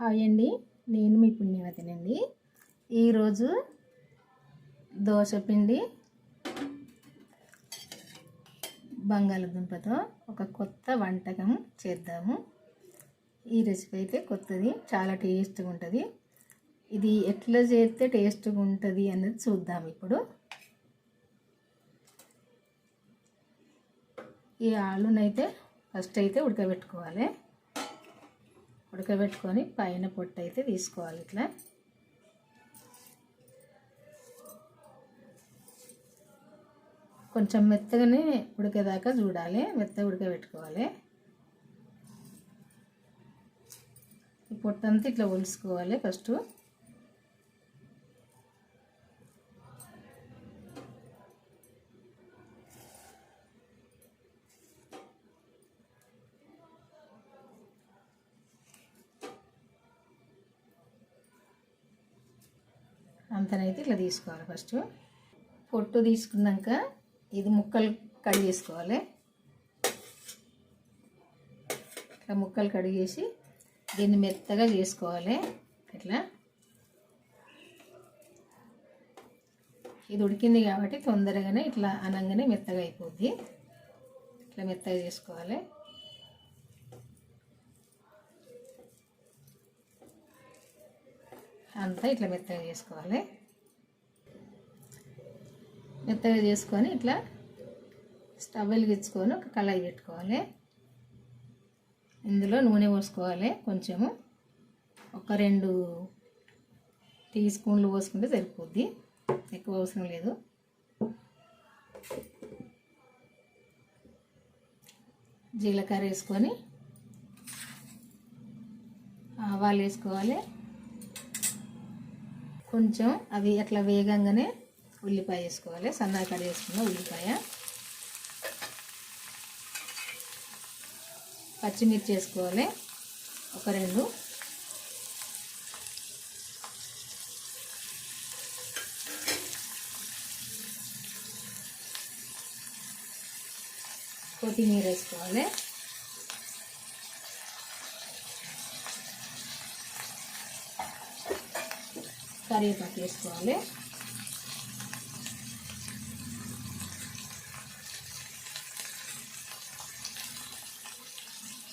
Hi అండి. నేను మీ పుణ్యవతినండి. ఈరోజు దోశ పిండి బంగాళదుంపతో ఒక కొత్త వంటకం చేద్దాము. ఈ రెసిపీ అయితే కొత్తది చాలా టేస్ట్గా ఉంటుంది. ఇది ఎట్లా చేస్తే టేస్ట్గా ఉంటుంది అనేది చూద్దాం ఇప్పుడు. ఈ ఆలునైతే ఫస్ట్ అయితే ఉడకబెట్టుకోవాలి. ఉడకబెట్టుకొని పైన పొట్టు అయితే తీసుకోవాలి ఇట్లా. కొంచెం మెత్తగానే ఉడికేదాకా చూడాలి మెత్తగా ఉడకబెట్టుకోవాలి. ఈ పొట్టంతా ఇట్లా ఒలుసుకోవాలి ఫస్ట్. అంతనైతే ఇట్లా తీసుకోవాలి ఫస్ట్. పొట్టు తీసుకున్నాక ఇది ముక్కలు కడిగేసుకోవాలి ఇట్లా ముక్కలు కడిగేసి దీన్ని మెత్తగా చేసుకోవాలి. ఇట్లా. ఇది ఉడికింది కాబట్టి తొందరగానే ఇట్లా అనంగానే మెత్తగా అయిపోద్ది. ఇట్లా మెత్తగా చేసుకోవాలి. అంతా ఇట్లా మెత్తగా చేసుకోవాలి. మెత్తగా చేసుకొని ఇట్లా స్టవ్ వెలిగించుకొని ఒక కళాయి పెట్టుకోవాలి. ఇందులో నూనె పోసుకోవాలి కొంచెము. ఒక రెండు టీ స్పూన్లు పోసుకుంటే సరిపోద్ది. ఎక్కువ అవసరం లేదు. జీలకర్ర వేసుకొని ఆవాలు వేసుకోవాలి. కొంచెం అవి అట్లా వేగంగానే ఉల్లిపాయ వేసుకోవాలి. సన్నగా కట్ చేసుకున్న ఉల్లిపాయ. పచ్చిమిర్చి వేసుకోవాలి. ఒక రెండు. కొత్తిమీర వేసుకోవాలి. కరివేపాకు వేసుకోవాలి.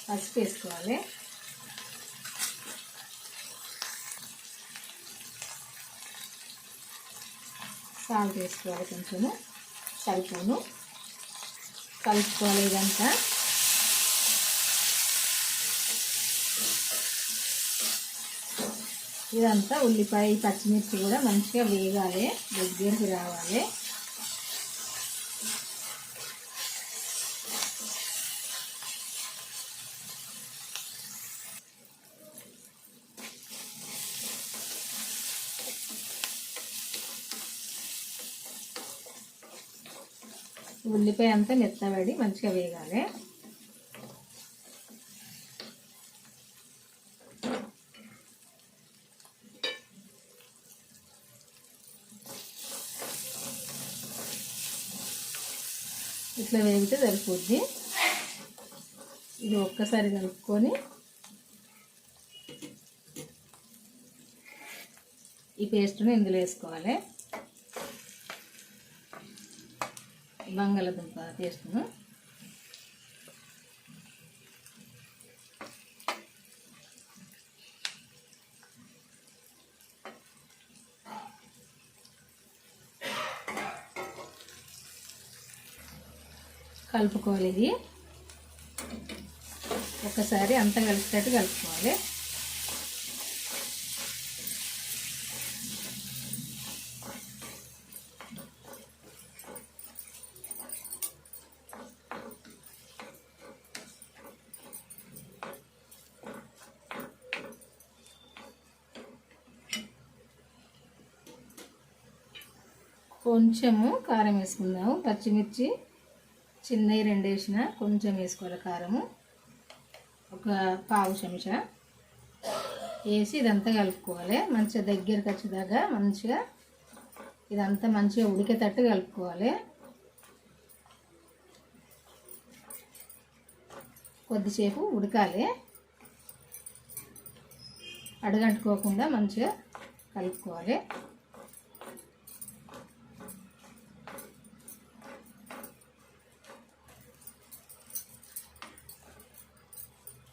పసుపు వేసుకోవాలి. సాల్ట్ వేసుకోవాలి కొంచెము సరిపోను. కలుపుకోవాలి ఇదంతా. ఇదంతా ఉల్లిపాయ పచ్చిమిర్చి కూడా మంచిగా వేగాలి దగ్గరికి రావాలి. ఉల్లిపాయ అంతా మెత్తబడి మంచిగా వేగాలి. ఇట్లా వేగితే సరిపోద్ది. ఇది ఒక్కసారి కలుపుకొని ఈ పేస్ట్ని ఇందులో వేసుకోవాలి. బంగాళదుంప పేస్ట్ను. కలుపుకోవాలి ఇది. ఒకసారి అంతా కలిసేటట్టు కలుపుకోవాలి. కొంచెము కారం వేసుకుందాము. పచ్చిమిర్చి చిన్నవి రెండు వేసిన కొంచెం వేసుకోవాలి కారము. ఒక పావు చెంచా. వేసి ఇదంతా కలుపుకోవాలి. మంచిగా దగ్గరికి వచ్చేదాకా మంచిగా ఇదంతా మంచిగా ఉడికేటట్టు కలుపుకోవాలి. కొద్దిసేపు ఉడకాలి. అడగంటుకోకుండా మంచిగా కలుపుకోవాలి.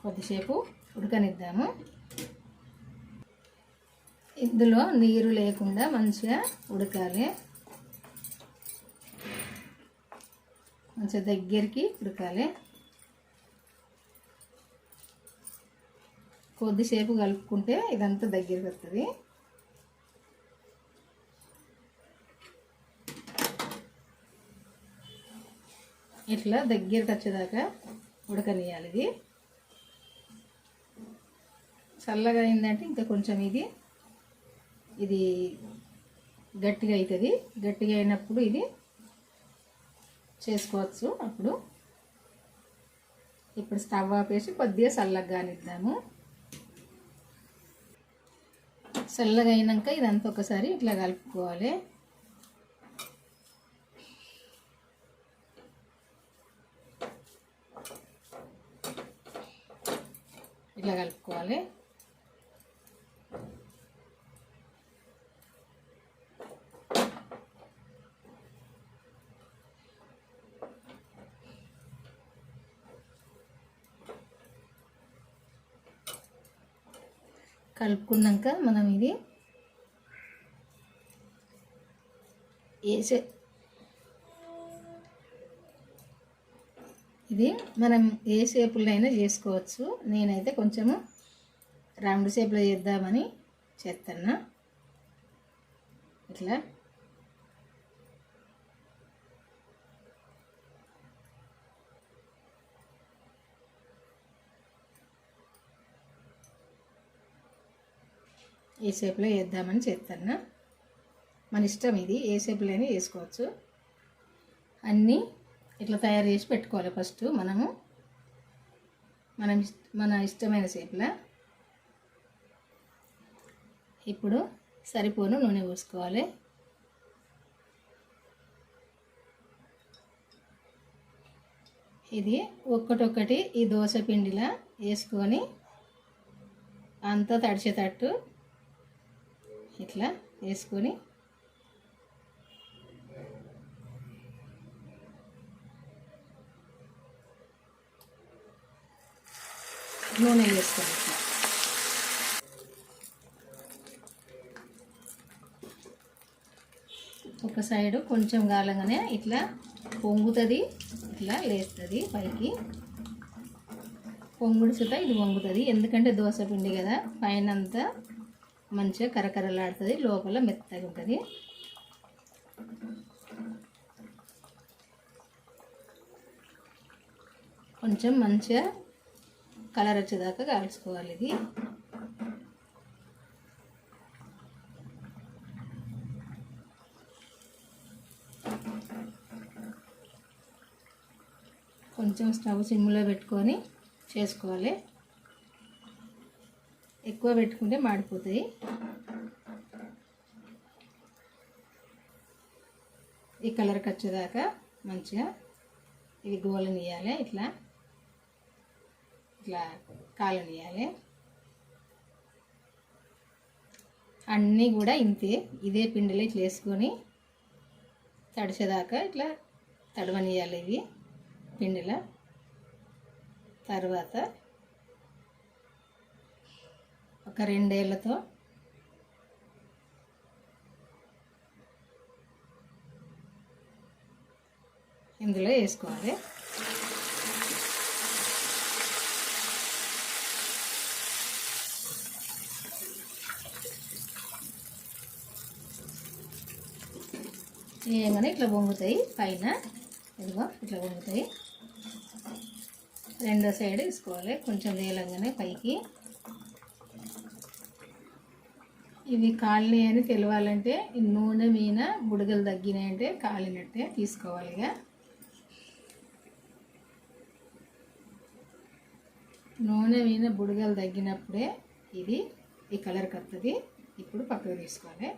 కొద్దిసేపు ఉడకనిద్దాము. ఇందులో నీరు లేకుండా మంచిగా ఉడకాలి. మంచిగా దగ్గరికి ఉడకాలి. కొద్దిసేపు కలుపుకుంటే ఇదంతా దగ్గరికి వస్తుంది ఇట్లా దగ్గరికి వచ్చేదాకా ఉడకనియాలి ఇది. చల్లగా అయిందంటే ఇంకా కొంచెం ఇది ఇది గట్టిగా అవుతుంది. గట్టిగా అయినప్పుడు ఇది చేసుకోవచ్చు అప్పుడు. ఇప్పుడు స్టవ్ ఆపేసి కొద్దిగా చల్లగా కానిద్దాము. చల్లగా అయినాక ఇదంతా ఒకసారి ఇట్లా కలుపుకోవాలి. ఇట్లా కలుపుకోవాలి. కలుపుకున్నాక మనం ఇది వేసే ఇది మనం ఏ షేపులో అయినా చేసుకోవచ్చు. నేనైతే కొంచెము రౌండ్ షేప్లో చేద్దామని చేస్తున్నా ఇట్లా. ఏ షేప్లో వేద్దామని చేస్తాను. మన ఇష్టం ఇది. ఏ షేప్లో అయినా వేసుకోవచ్చు. అన్నీ ఇట్లా తయారు చేసి పెట్టుకోవాలి ఫస్ట్ మనము. మనం మన ఇష్టమైన షేప్లో. ఇప్పుడు సరిపోను నూనె పోసుకోవాలి. ఇది ఒక్కటొక్కటి ఈ దోశ పిండిలా వేసుకొని అంతా తడిచేటట్టు ఇట్లా వేసుకొని నూనె వేసుకోవాలి ఒక సైడు కొంచెం గాలంగానే ఇట్లా పొంగుతుంది ఇట్లా లేస్తుంది పైకి. పొంగుడు సుత ఇది పొంగుతుంది ఎందుకంటే దోశ పిండి కదా పైన అంతా మంచిగా కరకరలాడుతుంది లోపల మెత్తగా ఉంటుంది. కొంచెం మంచిగా కలర్ వచ్చేదాకా కాల్చుకోవాలి ఇది. కొంచెం స్టవ్ సిమ్లో పెట్టుకొని చేసుకోవాలి. ఎక్కువ పెట్టుకుంటే మాడిపోతాయి. ఈ కలర్కి వచ్చేదాకా మంచిగా ఇది గోలనియాలి ఇట్లా. ఇట్లా కాలనియాలి అన్నీ కూడా ఇంతే ఇదే పిండిలో ఇట్లా వేసుకొని తడిచేదాకా ఇట్లా తడవనియాలి ఇవి పిండిలో. తర్వాత ఒక రెండేళ్ళతో. ఇందులో వేసుకోవాలి. ఏమైనా ఇట్లా పొంగుతాయి. పైన ఇదిగో ఇట్లా పొంగుతాయి. రెండో సైడ్ వేసుకోవాలి. కొంచెం వేలంగానే పైకి. ఇవి కాలినాయి అని తెలవాలంటే ఈ నూనె మీద బుడగలు తగ్గినాయి అంటే కాలినట్టే తీసుకోవాలి ఇక నూనె మీద బుడగలు తగ్గినప్పుడే ఇది ఈ కలర్కి వస్తుంది ఇప్పుడు పక్కకు తీసుకోవాలి.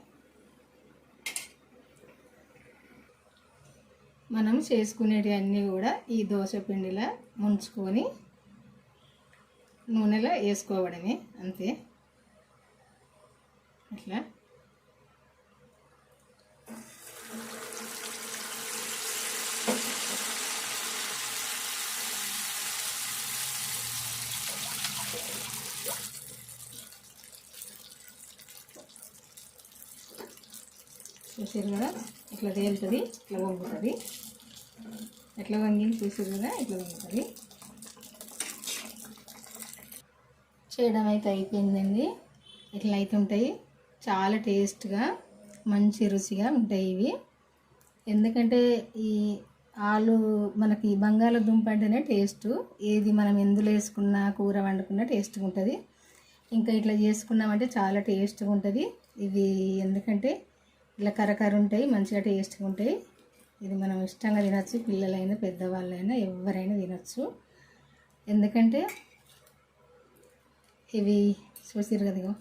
మనం చేసుకునేటి అన్నీ కూడా ఈ దోశ పిండిలో ముంచుకొని నూనెలో వేసుకోవడమే అంతే. అట్లా చూసారు కదా? ఇట్లా తేలుతుంది? ఇట్లా వంగుతుంది? ఎట్లా వంగింది? చూసారు కదా? ఇట్లా వంగుతుంది? చేయడం అయితే అయిపోయిందండి. ఇట్లా అయితే ఉంటాయి? చాలా టేస్ట్గా మంచి రుచిగా ఉంటాయి ఇవి. ఎందుకంటే ఈ ఆలు మనకి బంగాళదుంప అంటేనే టేస్ట్. ఏది మనం ఎందులో వేసుకున్నా కూర వండుకున్నా టేస్ట్గా ఉంటుంది. ఇంకా ఇట్లా చేసుకున్నామంటే చాలా టేస్ట్గా ఉంటుంది. ఇవి ఎందుకంటే ఇలా కరకర ఉంటాయి మంచిగా టేస్ట్గా ఉంటాయి. ఇది మనం ఇష్టంగా తినచ్చు. పిల్లలైనా పెద్దవాళ్ళైనా ఎవరైనా తినచ్చు. ఎందుకంటే ఇవి చూసిరు కదా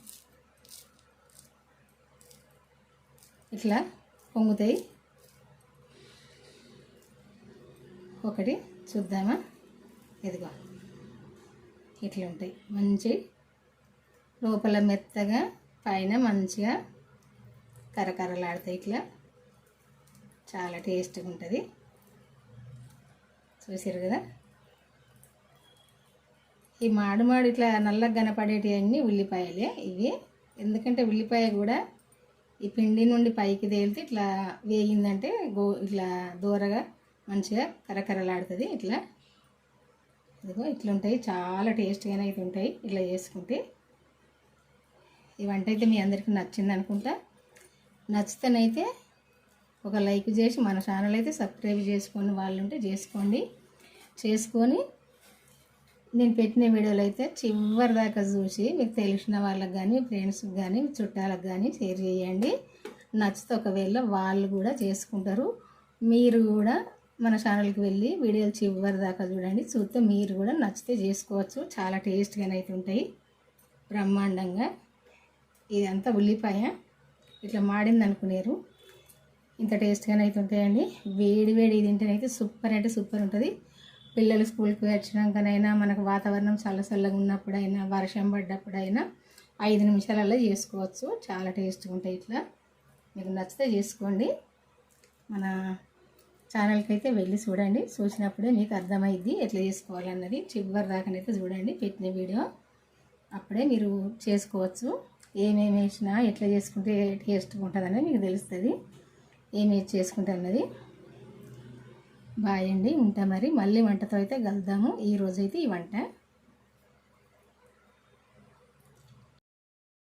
ఇట్లా పొంగుతాయి. ఒకటి చూద్దామా? ఇదిగో. ఇట్లా ఉంటాయి మంచి లోపల మెత్తగా పైన మంచిగా కరకరలాడతాయి ఇట్లా. చాలా టేస్ట్గా ఉంటుంది. చూసారు కదా? ఈ మాడు మాడు ఇట్లా నల్లగా కనపడేటివన్నీ ఉల్లిపాయలే ఇవి. ఎందుకంటే ఉల్లిపాయ కూడా ఈ పిండి నుండి పైకి తేలితే ఇట్లా వేగిందంటే గో ఇట్లా దూరగా మంచిగా కరకరలాడుతుంది ఇట్లా. ఇదిగో ఇట్లా ఉంటాయి చాలా టేస్ట్గానే అయితే ఉంటాయి ఇట్లా చేసుకుంటే. ఈ వంట అయితే మీ అందరికీ నచ్చింది అనుకుంటా. నచ్చితేనైతే ఒక లైక్ చేసి మన ఛానల్ అయితే సబ్స్క్రైబ్ చేసుకొని వాళ్ళు ఉంటే చేసుకోండి. చేసుకొని నేను పెట్టిన వీడియోలు అయితే చివరి దాకా చూసి మీకు తెలిసిన వాళ్ళకి కానీ ఫ్రెండ్స్కి కానీ చుట్టాలకు కానీ షేర్ చేయండి. నచ్చితే ఒకవేళ వాళ్ళు కూడా చేసుకుంటారు. మీరు కూడా మన ఛానల్కి వెళ్ళి వీడియోలు చివరి దాకా చూడండి. చూస్తే మీరు కూడా నచ్చితే చేసుకోవచ్చు. చాలా టేస్ట్గానే అయితే ఉంటాయి. బ్రహ్మాండంగా. ఇదంతా ఉల్లిపాయ. ఇట్లా మాడింది అనుకునేరు. ఇంత టేస్ట్గానే అయితే ఉంటాయండి. వేడి వేడి తింటేనైతే సూపర్ అంటే సూపర్ ఉంటుంది. పిల్లలు స్కూల్కి వచ్చినాకనైనా మనకు వాతావరణం చల్ల చల్లగా ఉన్నప్పుడైనా వర్షం పడ్డప్పుడైనా ఐదు నిమిషాలలో చేసుకోవచ్చు. చాలా టేస్ట్గా ఉంటాయి ఇట్లా. మీకు నచ్చితే చేసుకోండి. మన ఛానల్కి అయితే వెళ్ళి చూడండి. చూసినప్పుడే మీకు అర్థమైద్ది ఎట్లా చేసుకోవాలన్నది. చివరి దాకానైతే చూడండి పెట్టిన వీడియో. అప్పుడే మీరు చేసుకోవచ్చు. ఏమేమి వేసినా ఎట్లా చేసుకుంటే టేస్ట్గా ఉంటుందని మీకు తెలుస్తుంది. ఏమేమి చేసుకుంటే అన్నది. బాయ్ అండి ఉంటా మరి. మళ్ళీ వంటతో అయితే కలుద్దాము. ఈ రోజైతే ఈ వంట.